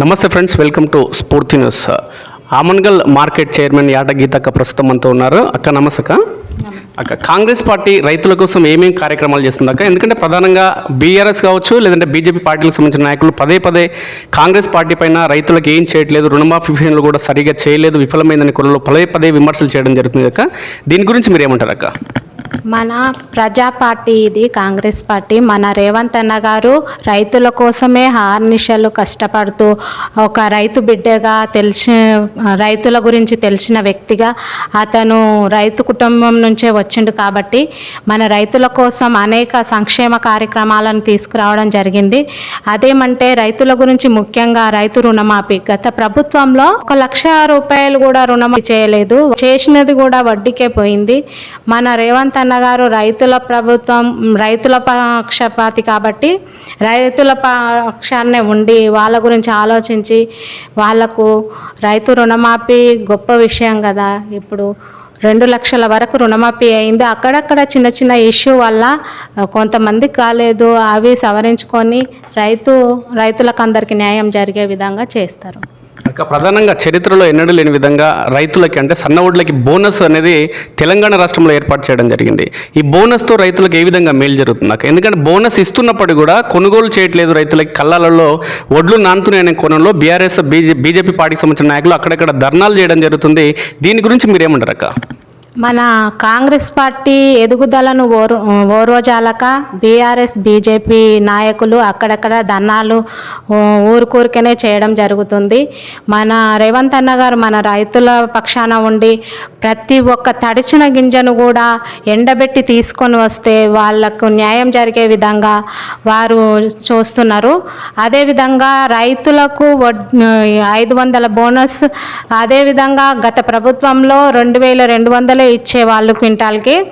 నమస్తే friends welcome to Spoorthi news. Amangal market chairman Yata గీతక్క ప్రస్తుతం మనతో ఉన్నారు. అక్క నమస్తే అక్క. అక్క కాంగ్రెస్ పార్టీ రైతుల కోసం ఏమేమి కార్యక్రమాలు చేస్తుంది అక్క? ఎందుకంటే ప్రధానంగా బీఆర్ఎస్ కావచ్చు లేదంటే బీజేపీ పార్టీలకు సంబంధించిన నాయకులు పదే పదే కాంగ్రెస్ పార్టీ పైన రైతులకు ఏం చేయట్లేదు రుణమాఫీ విషయంలో కూడా సరిగా చేయలేదు విఫలమైందని కొలలో పదే పదే విమర్శలు చేయడం జరుగుతుంది అక్క. దీని గురించి మీరు ఏమంటారు అక్క? మన ప్రజా పార్టీ ఇది కాంగ్రెస్ పార్టీ. మన రేవంత్ అన్న గారు రైతుల కోసమే హార్నిషలు కష్టపడుతూ ఒక రైతు బిడ్డగా తెలిసి రైతుల గురించి తెలిసిన వ్యక్తిగా అతను రైతు కుటుంబం నుంచే వచ్చిండు కాబట్టి మన రైతుల కోసం అనేక సంక్షేమ కార్యక్రమాలను తీసుకురావడం జరిగింది. అదేమంటే రైతుల గురించి ముఖ్యంగా రైతు రుణమాఫీ. గత ప్రభుత్వంలో ఒక లక్ష రూపాయలు కూడా రుణమాఫీ చేయలేదు. చేసినది కూడా వడ్డీకే పోయింది. మన రేవంత్ అన్న గారు రైతుల ప్రభుత్వం రైతుల పక్షపాతి కాబట్టి రైతుల పక్షాన్నే ఉండి వాళ్ళ గురించి ఆలోచించి వాళ్ళకు రైతు రుణమాఫీ గొప్ప విషయం కదా. ఇప్పుడు రెండు లక్షల వరకు రుణమాఫీ అయింది. అక్కడక్కడ చిన్న చిన్న ఇష్యూ వల్ల కొంతమంది కొంతమందికి కాలేదు. అవి సవరించుకొని రైతు రైతులకు అందరికీ న్యాయం జరిగే విధంగా చేస్తారు. ఇక ప్రధానంగా చరిత్రలో ఎన్నడూ లేని విధంగా రైతులకి అంటే సన్నవుడ్లకి బోనస్ అనేది తెలంగాణ రాష్ట్రంలో ఏర్పాటు చేయడం జరిగింది. ఈ బోనస్తో రైతులకు ఏ విధంగా మేలు జరుగుతుంది? ఎందుకంటే బోనస్ ఇస్తున్నప్పుడు కూడా కొనుగోలు చేయట్లేదు రైతులకి. కళ్ళాలలో ఒడ్లు నానుతున్నాయనే కోణంలో బీఆర్ఎస్ బీజే బీజేపీ పార్టీకి సంబంధించిన నాయకులు అక్కడక్కడ ధర్నాలు చేయడం జరుగుతుంది. దీని గురించి మీరేమంటారు అక్క? మన కాంగ్రెస్ పార్టీ ఎదుగుదలను ఓరు ఓరోజాలక బీఆర్ఎస్ బీజేపీ నాయకులు అక్కడక్కడ ధర్నాలు ఊరుకూరికనే చేయడం జరుగుతుంది. మన రేవంత్ అన్న గారు మన రైతుల పక్షాన ఉండి ప్రతి ఒక్క తడిచిన గింజను కూడా ఎండబెట్టి తీసుకొని వస్తే వాళ్ళకు న్యాయం జరిగే విధంగా వారు చూస్తున్నారు. అదేవిధంగా రైతులకు ఐదు వందల బోనస్ అదేవిధంగా గత ప్రభుత్వంలో రెండు వేల రెండు వందల ఇచ్చేవాళ్ళు క్వింటాల్కి.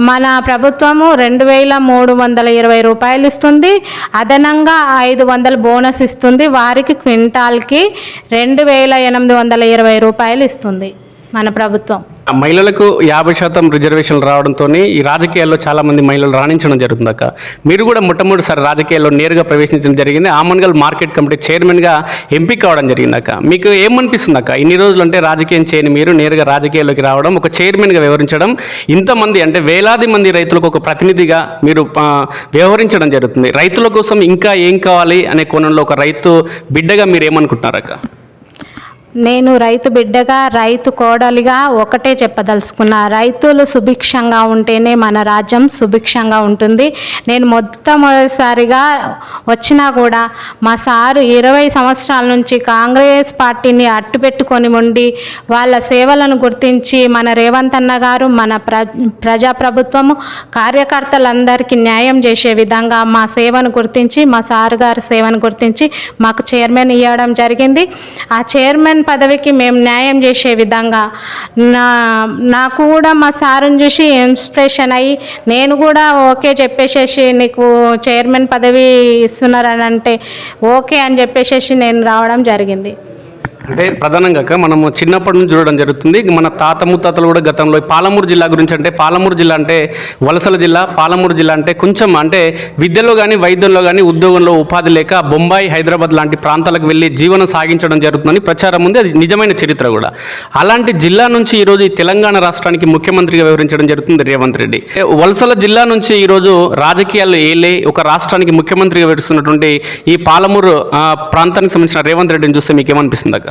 మన ప్రభుత్వము రెండు వేల మూడు వందల ఇరవై రూపాయలు ఇస్తుంది. అదనంగా ఐదు వందల బోనస్ ఇస్తుంది. వారికి క్వింటాల్కి రెండు వేల ఎనిమిది వందల ఇరవై రూపాయలు ఇస్తుంది మన ప్రభుత్వం. మహిళలకు యాభై శాతం రిజర్వేషన్లు రావడంతో ఈ రాజకీయాల్లో చాలామంది మహిళలు రాణించడం జరుగుతుంది అక్క. మీరు కూడా మొట్టమొదటిసారి రాజకీయాల్లో నేరుగా ప్రవేశించడం జరిగింది. ఆమన్గల్ మార్కెట్ కమిటీ చైర్మన్గా ఎంపిక కావడం జరిగింది అక్క. మీకు ఏమనిపిస్తుంది అక్క? ఇన్ని రోజులు అంటే రాజకీయం చేయని మీరు నేరుగా రాజకీయాల్లోకి రావడం ఒక చైర్మన్గా వ్యవహరించడం ఇంతమంది అంటే వేలాది మంది రైతులకు ఒక ప్రతినిధిగా మీరు వ్యవహరించడం జరుగుతుంది. రైతుల కోసం ఇంకా ఏం కావాలి అనే కోణంలో ఒక రైతు బిడ్డగా మీరు ఏమనుకుంటున్నారు అక్క? నేను రైతు బిడ్డగా రైతు కోడలిగా ఒకటే చెప్పదలుచుకున్నా. రైతులు సుభిక్షంగా ఉంటేనే మన రాజ్యం సుభిక్షంగా ఉంటుంది. నేను మొట్టమొదటిసారిగా వచ్చినా కూడా మా సారు ఇరవై సంవత్సరాల నుంచి కాంగ్రెస్ పార్టీని అట్టుపెట్టుకొని ఉండి వాళ్ళ సేవలను గుర్తించి మన రేవంత్ అన్న గారు మన ప్ర ప్రజాప్రభుత్వము కార్యకర్తలందరికీ న్యాయం చేసే విధంగా మా సేవను గుర్తించి మా సారు గారి సేవను గుర్తించి మాకు చైర్మన్ ఇవ్వడం జరిగింది. ఆ చైర్మన్ పదవికి మేము న్యాయం చేసే విధంగా నా నాకు కూడా మా సారుని చూసి ఇన్స్పిరేషన్ అయ్యి నేను కూడా ఓకే చెప్పేసేసి నీకు చైర్మన్ పదవి ఇస్తున్నారని అంటే ఓకే అని చెప్పేసేసి నేను రావడం జరిగింది. అంటే ప్రధానంగా అక్క మనము చిన్నప్పటి నుంచి చూడడం జరుగుతుంది. మన తాత ముత్తాతలు కూడా గతంలో పాలమూరు జిల్లా గురించి అంటే పాలమూరు జిల్లా అంటే వలసల జిల్లా పాలమూరు జిల్లా అంటే కొంచెం అంటే విద్యలో కానీ వైద్యంలో కానీ ఉద్యోగంలో ఉపాధి లేక బొంబాయి హైదరాబాద్ లాంటి ప్రాంతాలకు వెళ్ళి జీవనం సాగించడం జరుగుతుందని ప్రచారం ఉంది. అది నిజమైన చరిత్ర కూడా. అలాంటి జిల్లా నుంచి ఈరోజు ఈ తెలంగాణ రాష్ట్రానికి ముఖ్యమంత్రిగా వివరించడం జరుగుతుంది రేవంత్ రెడ్డి. వలసల జిల్లా నుంచి ఈరోజు రాజకీయాల్లో ఏలే ఒక రాష్ట్రానికి ముఖ్యమంత్రిగా వివరిస్తున్నటువంటి ఈ పాలమూరు ఆ, ప్రాంతానికి సంబంధించిన రేవంత్ రెడ్డిని చూస్తే మీకు ఏమనిపిస్తుంది అక్క?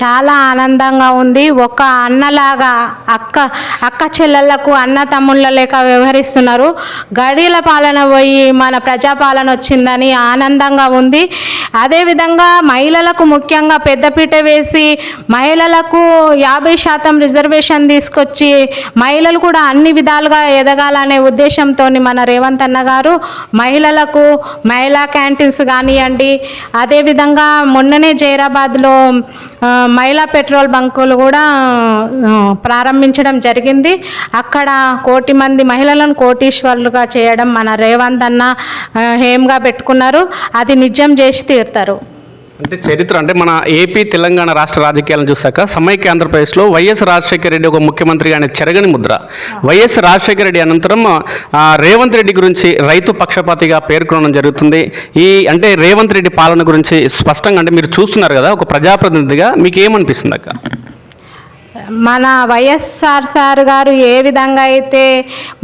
చాలా ఆనందంగా ఉంది. ఒక అన్నలాగా అక్క అక్క చెల్లెళ్ళకు అన్న తమ్ముళ్ళ లేక వ్యవహరిస్తున్నారు. గడిల పాలన పోయి మన ప్రజాపాలన వచ్చిందని ఆనందంగా ఉంది. అదేవిధంగా మహిళలకు ముఖ్యంగా పెద్దపీట వేసి మహిళలకు యాభై శాతం రిజర్వేషన్ తీసుకొచ్చి మహిళలు కూడా అన్ని విధాలుగా ఎదగాలనే ఉద్దేశంతో మన రేవంత్ అన్న గారు మహిళలకు మహిళా క్యాంటీన్స్ కానివ్వండి అదేవిధంగా మొన్ననే జైరాబాద్లో మహిళా పెట్రోల్ బంకులు కూడా ప్రారంభించడం జరిగింది. అక్కడ కోటి మంది మహిళలను కోటీశ్వరులుగా చేయడం మన రేవంత్ అన్న హేమ్గా పెట్టుకున్నారు. అది నిజం చేసి తీరుతారు. అంటే చరిత్ర అంటే మన ఏపీ తెలంగాణ రాష్ట్ర రాజకీయాలను చూశాక సమైక్య ఆంధ్రప్రదేశ్లో వైఎస్ రాజశేఖర రెడ్డి ఒక ముఖ్యమంత్రిగా అనే చెరగని ముద్ర. వైఎస్ రాజశేఖర రెడ్డి అనంతరం రేవంత్ రెడ్డి గురించి రైతు పక్షపాతిగా పేర్కొనడం జరుగుతుంది. ఈ అంటే రేవంత్ రెడ్డి పాలన గురించి స్పష్టంగా అంటే మీరు చూస్తున్నారు కదా ఒక ప్రజాప్రతినిధిగా మీకు ఏమనిపిస్తుంది అక్క? మన వైఎస్ఆర్ సార్ గారు ఏ విధంగా అయితే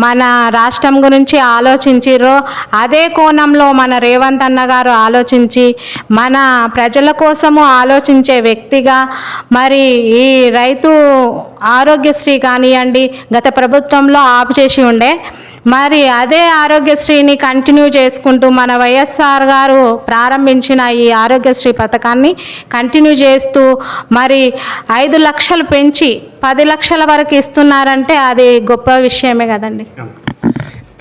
మన రాష్ట్రం గురించి ఆలోచించిరో అదే కోణంలో మన రేవంత్ అన్న గారు ఆలోచించి మన ప్రజల కోసము ఆలోచించే వ్యక్తిగా మరి ఈ రైతు ఆరోగ్యశ్రీ కానివ్వండి గత ప్రభుత్వంలో ఆపు చేసి ఉండే మరి అదే ఆరోగ్యశ్రీని కంటిన్యూ చేసుకుంటూ మన వైఎస్ఆర్ గారు ప్రారంభించిన ఈ ఆరోగ్యశ్రీ పథకాన్ని కంటిన్యూ చేస్తూ మరి ఐదు లక్షలు పెంచి పది లక్షల వరకు ఇస్తున్నారంటే అది గొప్ప విషయమే కదండి.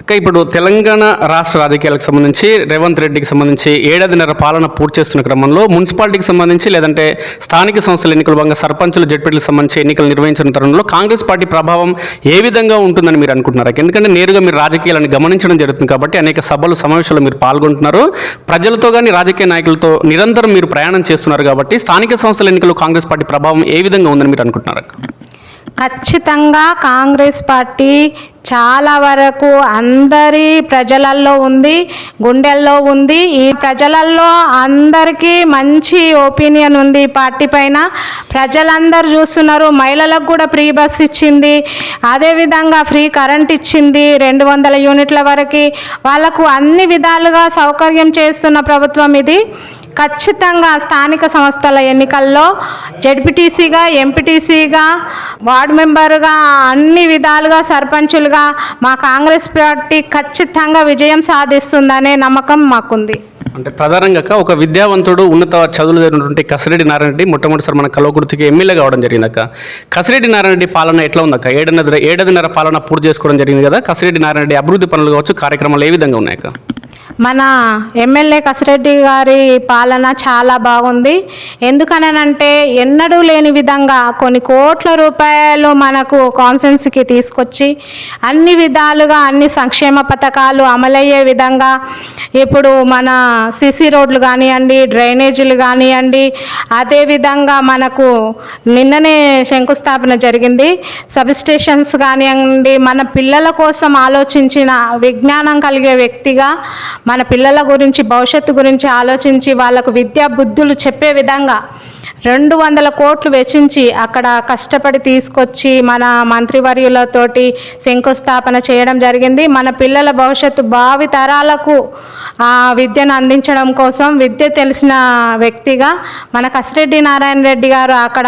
ఇక ఇప్పుడు తెలంగాణ రాష్ట్ర రాజకీయాలకు సంబంధించి రేవంత్ రెడ్డికి సంబంధించి ఏడాదిన్నర పాలన పూర్తి చేస్తున్న క్రమంలో మున్సిపాలిటీకి సంబంధించి లేదంటే స్థానిక సంస్థల ఎన్నికల భాగంగా సర్పంచులు జడ్పీలకు సంబంధించి ఎన్నికలు నిర్వహించిన తరుణంలో కాంగ్రెస్ పార్టీ ప్రభావం ఏ విధంగా ఉంటుందని మీరు అనుకుంటున్నారు? ఎందుకంటే నేరుగా మీరు రాజకీయాలను గమనించడం జరుగుతుంది కాబట్టి అనేక సభలు సమావేశాలు మీరు పాల్గొంటున్నారు. ప్రజలతో కానీ రాజకీయ నాయకులతో నిరంతరం మీరు ప్రయాణం చేస్తున్నారు కాబట్టి స్థానిక సంస్థల ఎన్నికలు కాంగ్రెస్ పార్టీ ప్రభావం ఏ విధంగా ఉందని మీరు అనుకుంటున్నారు? ఖచ్చితంగా కాంగ్రెస్ పార్టీ చాలా వరకు అందరి ప్రజలల్లో ఉంది గుండెల్లో ఉంది. ఈ ప్రజలల్లో అందరికీ మంచి ఒపీనియన్ ఉంది ఈ పార్టీ పైన. ప్రజలందరూ చూస్తున్నారు మహిళలకు కూడా ఫ్రీ బస్ ఇచ్చింది అదేవిధంగా ఫ్రీ కరెంట్ ఇచ్చింది రెండు వందల యూనిట్ల వరకు. వాళ్ళకు అన్ని విధాలుగా సౌకర్యం చేస్తున్న ప్రభుత్వం ఇది. ఖచ్చితంగా స్థానిక సంస్థల ఎన్నికల్లో జడ్పీటీసీగా ఎంపీటీసీగా వార్డు మెంబరుగా అన్ని విధాలుగా సర్పంచులుగా మా కాంగ్రెస్ పార్టీ ఖచ్చితంగా విజయం సాధిస్తుందనే నమ్మకం మాకుంది. అంటే ప్రధానంగా ఒక విద్యావంతుడు ఉన్నత చదువులు జరిగినటువంటి కసిరెడ్డి నారాయణ రెడ్డి మొట్టమొదటిసారి మన కలవకుర్తికి ఎమ్మెల్యే కావడం జరిగింది అక్క కసిరెడ్డి నారాయణ రెడ్డి పాలన ఎట్లా ఉందక్క? ఏడన్నర ఏడన్నర పాలన పూర్తి చేసుకోవడం జరిగింది కదా? కసిరెడ్డి నారాయణ రెడ్డి అభివృద్ధి పనులు కావచ్చు కార్యక్రమాలు ఏ విధంగా ఉన్నాయక్క? మన ఎమ్మెల్యే కసిరెడ్డి గారి పాలన చాలా బాగుంది. ఎందుకనంటే ఎన్నడూ లేని విధంగా కొన్ని కోట్ల రూపాయలు మనకు కాన్సెన్స్కి తీసుకొచ్చి అన్ని విధాలుగా అన్ని సంక్షేమ పథకాలు అమలయ్యే విధంగా ఇప్పుడు మన సిసి రోడ్లు కానివ్వండి డ్రైనేజీలు కానివ్వండి అదేవిధంగా మనకు నిన్ననే శంకుస్థాపన జరిగింది. సబ్ స్టేషన్స్ కానివ్వండి మన పిల్లల కోసం ఆలోచించిన విజ్ఞానం కలిగే వ్యక్తిగా మన పిల్లల గురించి భవిష్యత్తు గురించి ఆలోచించి వాళ్ళకు విద్యా బుద్ధులు చెప్పే విధంగా రెండు వందల కోట్లు వెచ్చించి అక్కడ కష్టపడి తీసుకొచ్చి మన మంత్రివర్యులతోటి శంకుస్థాపన చేయడం జరిగింది. మన పిల్లల భవిష్యత్తు భావి తరాలకు ఆ విద్యను అందించడం కోసం విద్య తెలిసిన వ్యక్తిగా మన కసిరెడ్డి నారాయణ రెడ్డి గారు అక్కడ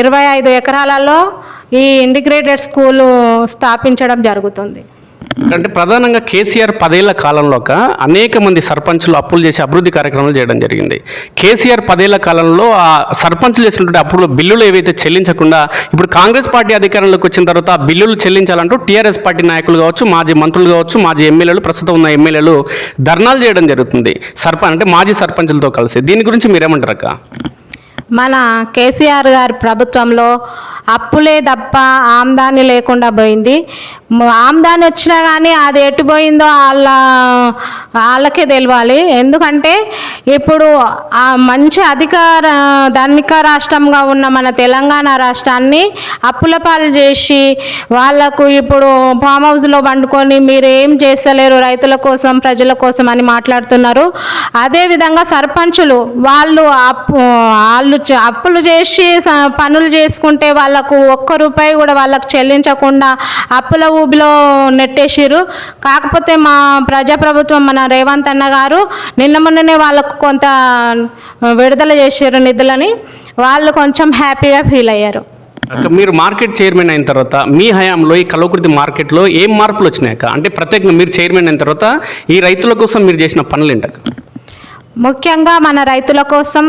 ఇరవై ఐదు ఎకరాలలో ఈ ఇంటిగ్రేటెడ్ స్కూలు స్థాపించడం జరుగుతుంది. అంటే ప్రధానంగా కేసీఆర్ పదేళ్ళ కాలంలోక అనేక మంది సర్పంచులు అప్పులు చేసి అభివృద్ధి కార్యక్రమాలు చేయడం జరిగింది. కేసీఆర్ పదేళ్ళ కాలంలో ఆ సర్పంచులు చేసినటువంటి అప్పులు బిల్లులు ఏవైతే చెల్లించకుండా ఇప్పుడు కాంగ్రెస్ పార్టీ అధికారంలోకి వచ్చిన తర్వాత ఆ బిల్లులు చెల్లించాలంటూ టీఆర్ఎస్ పార్టీ నాయకులు కావచ్చు మాజీ మంత్రులు కావచ్చు మాజీ ఎమ్మెల్యేలు ప్రస్తుతం ఉన్న ఎమ్మెల్యేలు ధర్నాలు చేయడం జరుగుతుంది. సర్పంచ్ అంటే మాజీ సర్పంచులతో కలిసి. దీని గురించి మీరేమంటారు అక్క మన కేసీఆర్ గారి ప్రభుత్వంలో అప్పులే తప్ప ఆమ్దాని లేకుండా పోయింది. ఆమ్దాని వచ్చినా కానీ అది ఎటు పోయిందో వాళ్ళ వాళ్ళకే తెలియాలి ఎందుకంటే ఇప్పుడు ఆ మంచి అధికార ధనిక రాష్ట్రంగా ఉన్న మన తెలంగాణ రాష్ట్రాన్ని అప్పుల పాలు చేసి వాళ్ళకు ఇప్పుడు ఫామ్ హౌస్లో వండుకొని మీరు ఏం చేస్తలేరు రైతుల కోసం ప్రజల కోసం అని మాట్లాడుతున్నారు. అదేవిధంగా సర్పంచులు వాళ్ళు అప్పు వాళ్ళు అప్పులు చేసి పనులు చేసుకుంటే వాళ్ళకు ఒక్క రూపాయి కూడా వాళ్ళకు చెల్లించకుండా అప్పుల ఊబిలో నెట్టేసిరు కాకపోతే మా ప్రజాప్రభుత్వం మన రేవంత్ అన్న గారు నిన్న మొన్ననే వాళ్ళకు కొంత విడుదల చేసారు నిధులని. వాళ్ళు కొంచెం హ్యాపీగా ఫీల్ అయ్యారు. మీరు మార్కెట్ చైర్మన్ అయిన తర్వాత మీ హయాంలో ఈ కలవకుర్తి మార్కెట్లో ఏం మార్పులు వచ్చినాయక్క అంటే ప్రత్యేకంగా మీరు చైర్మన్ అయిన తర్వాత ఈ రైతుల కోసం మీరు చేసిన పనులు ఏంటక్క ముఖ్యంగా మన రైతుల కోసం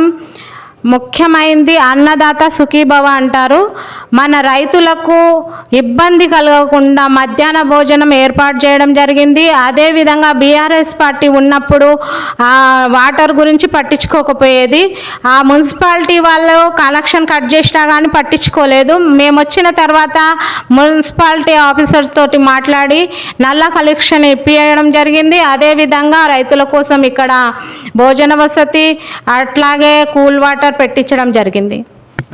ముఖ్యమైంది అన్నదాత సుఖీభవ అంటారు. మన రైతులకు ఇబ్బంది కలగకుండా మధ్యాహ్న భోజనం ఏర్పాటు చేయడం జరిగింది. అదేవిధంగా బీఆర్ఎస్ పార్టీ ఉన్నప్పుడు ఆ వాటర్ గురించి పట్టించుకోకపోయేది. ఆ మున్సిపాలిటీ వాళ్ళు కనెక్షన్ కట్ చేసినా కానీ పట్టించుకోలేదు. మేము వచ్చిన తర్వాత మున్సిపాలిటీ ఆఫీసర్స్ తోటి మాట్లాడి నల్ల కలెక్షన్ ఇప్పించడం జరిగింది. అదేవిధంగా రైతుల కోసం ఇక్కడ భోజన వసతి అట్లాగే కూల్ వాటర్ పెట్టించడం జరిగింది.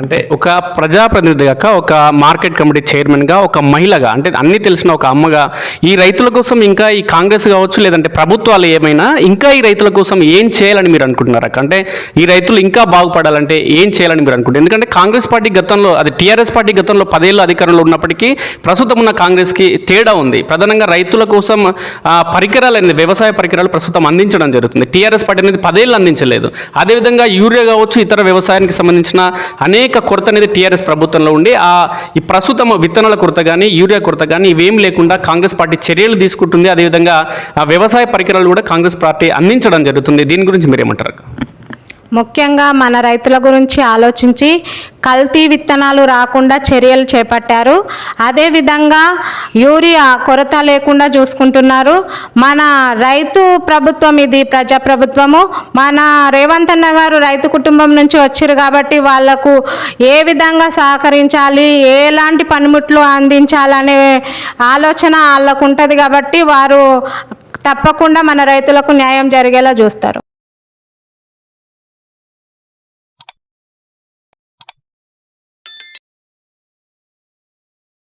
అంటే ఒక ప్రజాప్రతినిధిగా ఒక మార్కెట్ కమిటీ చైర్మన్గా ఒక మహిళగా అంటే అన్ని తెలిసిన ఒక అమ్మగా ఈ రైతుల కోసం ఇంకా ఈ కాంగ్రెస్ కావచ్చు లేదంటే ప్రభుత్వాలు ఏమైనా ఇంకా ఈ రైతుల కోసం ఏం చేయాలని మీరు అనుకుంటున్నారు అక్క? అంటే ఈ రైతులు ఇంకా బాగుపడాలంటే ఏం చేయాలని మీరు అనుకుంటున్నారు? ఎందుకంటే కాంగ్రెస్ పార్టీ గతంలో అది టీఆర్ఎస్ పార్టీ గతంలో పదేళ్ళు అధికారంలో ఉన్నప్పటికీ ప్రస్తుతం ఉన్న కాంగ్రెస్కి తేడా ఉంది. ప్రధానంగా రైతుల కోసం పరికరాలు అనేది వ్యవసాయ పరికరాలు ప్రస్తుతం అందించడం జరుగుతుంది. టీఆర్ఎస్ పార్టీ అనేది పదేళ్ళు అందించలేదు. అదేవిధంగా యూరియా కావచ్చు ఇతర వ్యవసాయానికి సంబంధించిన అనేక అనేక కొరత అనేది టీఆర్ఎస్ ప్రభుత్వంలో ఉండి ఆ ఈ ప్రస్తుతం విత్తనాల కొరత కానీ యూరియా కొరత కానీ ఇవేం లేకుండా కాంగ్రెస్ పార్టీ చర్యలు తీసుకుంటుంది. అదేవిధంగా ఆ వ్యవసాయ పరికరాలు కూడా కాంగ్రెస్ పార్టీ అందించడం జరుగుతుంది. దీని గురించి మీరు ఏమంటారు ముఖ్యంగా మన రైతుల గురించి ఆలోచించి కల్తీ విత్తనాలు రాకుండా చర్యలు చేపట్టారు. అదేవిధంగా యూరియా కొరత లేకుండా చూసుకుంటున్నారు. మన రైతు ప్రభుత్వం ఇది ప్రజాప్రభుత్వము. మన రేవంత్ అన్న గారు రైతు కుటుంబం నుంచి వచ్చారు కాబట్టి వాళ్ళకు ఏ విధంగా సహకరించాలి ఎలాంటి పనిముట్లు అందించాలనే ఆలోచన వాళ్ళకు ఉంటుంది కాబట్టి వారు తప్పకుండా మన రైతులకు న్యాయం జరిగేలా చూస్తారు.